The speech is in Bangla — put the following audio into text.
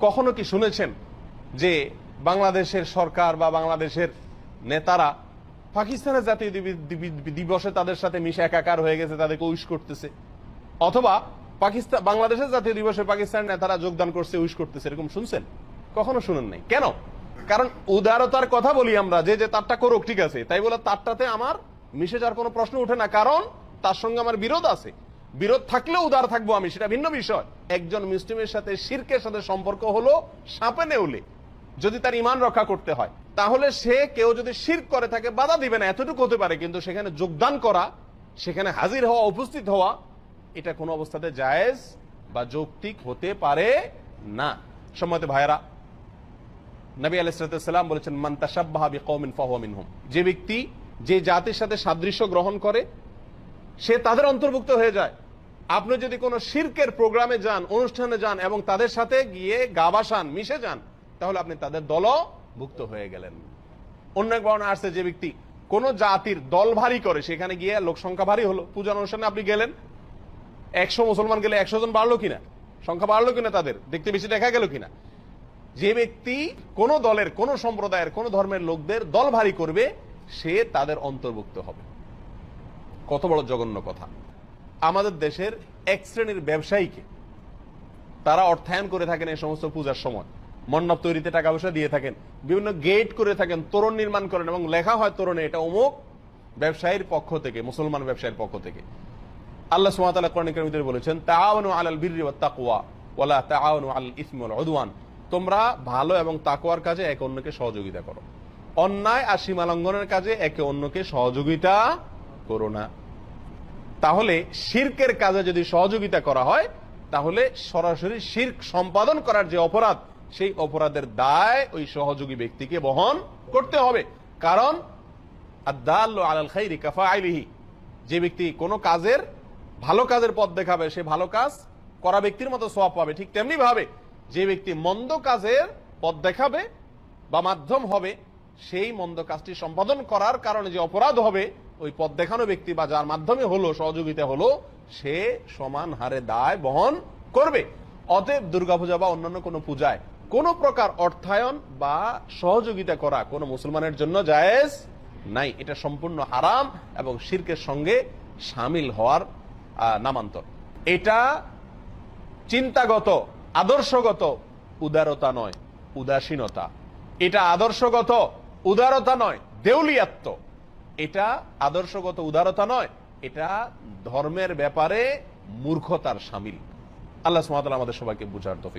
কখনো কি শুনেছেন যে বাংলাদেশের সরকার বা বাংলাদেশের নেতারা পাকিস্তানের জাতীয় দিবি- দিবি- দিবসে তাদের সাথে মিশে একাকার হয়ে গেছে, তাদেরকে উইশ করতেছে? অথবা পাকিস্তান বাংলাদেশের জাতীয় দিবসে পাকিস্তানের নেতারা যোগদান করছে, উইশ করতেছে, এরকম শুনছেন? কখনো শুনেন নাই? কেন? কারণ উদারতার কথা বলি আমরা, যে যে তারটা করুক, ঠিক আছে। তাই বলে তারটাতে আমার মিশে যাওয়ার কোনো প্রশ্ন ওঠে না, কারণ তার সঙ্গে আমার বিরোধ আছে। বিরোধ থাকলেও উদার থাকব আমি, সেটা ভিন্ন বিষয়। একজন মুসলিমের সাথে শিরকের সাথে সম্পর্ক হলো সাপে নেউলে। যদি তার ইমান রক্ষা করতে হয়, তাহলে সে কেউ যদি শির করে থাকে বাধা দিবে না, এতটুকু হতে পারে। কিন্তু সেখানে যোগদান করা, সেখানে হাজির হওয়া, উপস্থিত হওয়া, এটা কোনো অবস্থাতে জায়েজ বা যৌক্তিক হতে পারে না। সম্মত ভাইরা নবী আলাইসালাম বলেছেন, মান তাসাব্বাহা বিকওমিন ফাহুয়া মিনহুম। যে ব্যক্তি যে জাতির সাথে সাদৃশ্য গ্রহণ করে, সে তাদের অন্তর্ভুক্ত হয়ে যায়। আপনি যদি কোনো শিরকের প্রোগ্রামে যান, অনুষ্ঠানে যান এবং তাদের সাথে গিয়ে গাবাসান মিশে যান, তাহলে আপনি তাদের দলভুক্ত হয়ে গেলেন। অন্য এক বর্ণনা আসছে যে ব্যক্তি কোন জাতির দল ভারী করে, সেখানে গিয়ে লোক সংখ্যা ভারী হলো পূজা অনুষ্ঠানে আপনি গেলেন, একশো মুসলমান গেলে একশো জন বাড়লো কিনা? সংখ্যা বাড়লো কিনা তাদের? দেখতে বেশি দেখা গেল কিনা? যে ব্যক্তি কোন দলের, কোন সম্প্রদায়ের, কোন ধর্মের লোকদের দল ভারী করবে, সে তাদের অন্তর্ভুক্ত হবে। কত বড় জঘন্য কথা। আমাদের দেশের এক শ্রেণির ব্যবসায়ীকে তারা অর্থায়ন করে থাকেন এই সমস্ত পূজার সময়। মণ্ডপ তৈরিতে টাকা পয়সা দিয়ে থাকেন, বিভিন্ন গেট করে থাকেন, তোরণ নির্মাণ করেন এবং লেখা হয় তোরণে এটা অমুক ব্যবসায়ীর পক্ষ থেকে, মুসলমান ব্যবসায়ীর পক্ষ থেকে। আল্লাহ ওয়া কারীমের ভিতরে বলেছেন, তাআওয়ানু আলাল ওয়াত তাকওয়া ওয়ালা তাআওয়ানু আলাল ইসমি ওয়াল তোমরা ভালো এবং তাকওয়ার কাজে একে অন্যকে সহযোগিতা করো। অন্যায় আর সীমা লঙ্ঘনের কাজে একে অন্যকে সহযোগিতা করো না। তাহলে শির্কের কাজে যদি সহযোগিতা করা হয়, তাহলে সরাসরি শির্ক সম্পাদন করার যে অপরাধ, সেই অপরাধের দায় ওই সহযোগী ব্যক্তিকে বহন করতে হবে। কারণ যে ব্যক্তি কোনো কাজের, ভালো কাজের পথ দেখাবে, সে ভালো কাজ করা ব্যক্তির মতো সওয়াব পাবে। ঠিক তেমনি ভাবে যে ব্যক্তি মন্দ কাজের পথ দেখাবে বা মাধ্যম হবে সেই মন্দ কাজটি সম্পাদন করার কারণে যে অপরাধ হবে, ওই পথ দেখানো ব্যক্তি বা যার মাধ্যমে হলো, সহযোগিতা হলো, সে সমান হারে দায় বহন করবে। অতএব দুর্গাপূজা বা অন্যান্য কোনো পূজায় কোন প্রকার অর্থায়ন বা সহযোগিতা করা কোনো মুসলমানের জন্য জায়েজ নাই। এটা সম্পূর্ণ হারাম এবং শিরকের সঙ্গে সামিল হওয়ার নামান্তর। এটা চিন্তাগত, আদর্শগত, উদারতা নয়, উদাসীনতা। এটা আদর্শগত উদারতা নয় দেউলিয়াত্ম এটা আদর্শগত উদারতা নয়, এটা ধর্মের ব্যাপারে মূর্খতার সামিল। আল্লাহ সুমাত আমাদের সবাইকে বুঝার তৌফিক